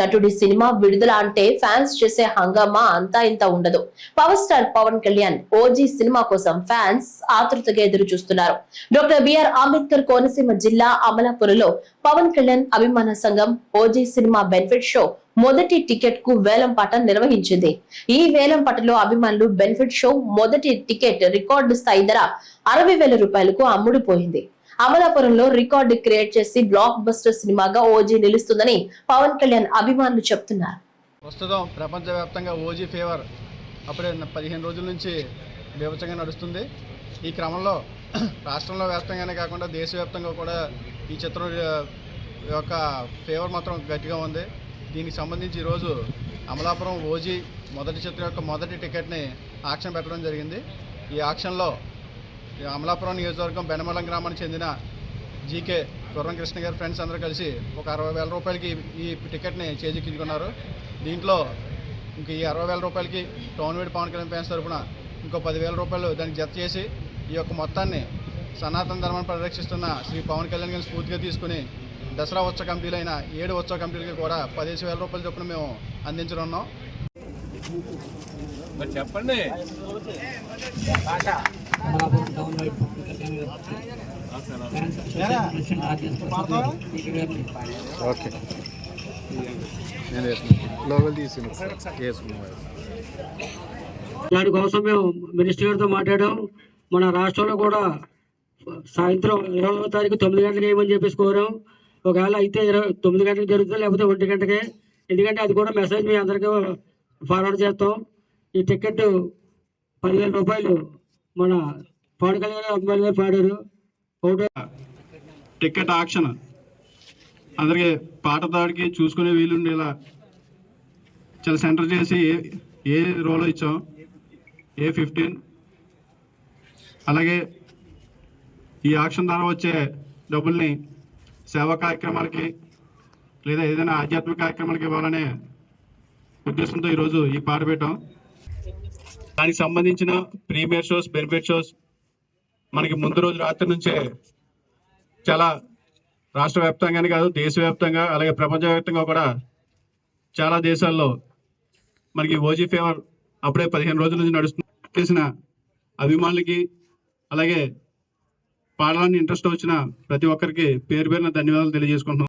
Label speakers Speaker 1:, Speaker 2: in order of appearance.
Speaker 1: నటుడి cinema విడుదల అంటే fans చేసే హంగామా అంతా ఇంత ఉండదు. Power star Pawan Kalyan OG cinema కోసం ఫ్యాన్స్ ఆతృతగా ఎదురు చూస్తున్నారు. డాక్టర్ బిఆర్ అంబేద్కర్ కోనసీమ జిల్లా అమలాపురంలో పవన్ కళ్యాణ్ అభిమాన సంఘం ఓజీ సినిమా బెనిఫిట్ షో మొదటి టికెట్కు వేలం పాట నిర్వహించింది. ఈ వేలం పాటలో అభిమానులు బెనిఫిట్ షో మొదటి టికెట్ రికార్డు స్థాయి ధర అరవై వేల రూపాయలకు అమ్ముడుపోయింది. అమలాపురంలో రికార్డు క్రియేట్ చేసి బ్లాక్ బస్టర్ సినిమాగా ఓజీ నిలుస్తుందని పవన్ కళ్యాణ్ అభిమానులు చెప్తున్నారు.
Speaker 2: ప్రస్తుతం ప్రపంచవ్యాప్తంగా ఓజీ ఫీవర్ అప్పుడే పదిహేను రోజుల నుంచి బీభత్సంగా నడుస్తుంది. ఈ క్రమంలో రాష్ట్రంలో వ్యాప్తంగానే కాకుండా దేశవ్యాప్తంగా కూడా ఈ చిత్రం యొక్క ఫేవర్ మాత్రం గట్టిగా ఉంది. దీనికి సంబంధించి ఈరోజు అమలాపురం ఓజీ మొదటి చిత్రం యొక్క మొదటి టికెట్ని ఆక్షన్ పెట్టడం జరిగింది. ఈ ఆక్షన్లో అమలాపురం నియోజకవర్గం బెనమలం గ్రామానికి చెందిన జీకే గుర్రం కృష్ణ గారి ఫ్రెండ్స్ అందరూ కలిసి ఒక అరవై వేల రూపాయలకి ఈ టికెట్ని చేజిక్కించుకున్నారు. దీంట్లో ఇంక ఈ అరవై వేల రూపాయలకి టౌన్ వీడ్ పవన్ కళ్యాణ్ ఫ్యాన్స్ తరపున ఇంకో పదివేల రూపాయలు దానికి జత చేసి ఈ యొక్క మొత్తాన్ని సనాతన ధర్మాన్ని పరిరక్షిస్తున్న శ్రీ పవన్ కళ్యాణ్ గారిని స్ఫూర్తిగా తీసుకుని దసరా ఉత్సవ కమిటీలైన ఏడు ఉత్సవ కమిటీలకి కూడా పదిహేను వేల రూపాయల చొప్పున మేము అందించనున్నాం.
Speaker 3: మరి
Speaker 2: ఓకే. నేను వేసుకున్నాను వేసుకున్నాను
Speaker 4: దాని కోసం మేము మినిస్టర్ గారితో మాట్లాడాం. మన రాష్ట్రంలో కూడా సాయంత్రం ఇరవై తారీఖు తొమ్మిది గంటలకు వేయమని చెప్పేసి కోరాం. ఒకవేళ అయితే ఇరవై తొమ్మిది గంటలకు జరుగుతుంది? లేకపోతే ఒంటి గంటకే? ఎందుకంటే అది కూడా మెసేజ్ మీ అందరికీ ఫార్వర్డ్ చేస్తాం. ఈ టికెట్ పదివేల రూపాయలు మన పవన్ కళ్యాణ్ గారు పాడారు. ఒకటో
Speaker 2: టికెట్ ఆక్షన్. అందరికి పాట దాడికి చూసుకునే వీలుండేలా చాలా సెంటర్ చేసి ఏ ఏ రోల్ ఇచ్చాం. A fifteen. అలాగే ఈ ఆక్షన్ ద్వారా వచ్చే డబ్బుల్ని సేవా కార్యక్రమాలకి లేదా ఏదైనా ఆధ్యాత్మిక కార్యక్రమాలకి ఇవ్వాలనే ఉద్దేశంతో ఈరోజు ఈ పాట పెట్టాం. దానికి సంబంధించిన ప్రీమియర్ షోస్ బెనిఫిట్ షోస్ మనకి ముందు రోజు రాత్రి నుంచే చాలా రాష్ట్ర వ్యాప్తంగానే కాదు దేశవ్యాప్తంగా అలాగే ప్రపంచవ్యాప్తంగా కూడా చాలా దేశాల్లో మనకి ఓజీ ఫీవర్ అప్పుడే పదిహేను రోజుల నుంచి నడుస్తుంది. చేసిన అభిమానులకి అలాగే పాడాలని ఇంట్రెస్ట్ వచ్చిన ప్రతి ఒక్కరికి పేరు పేరున ధన్యవాదాలు తెలియజేసుకుంటున్నాం.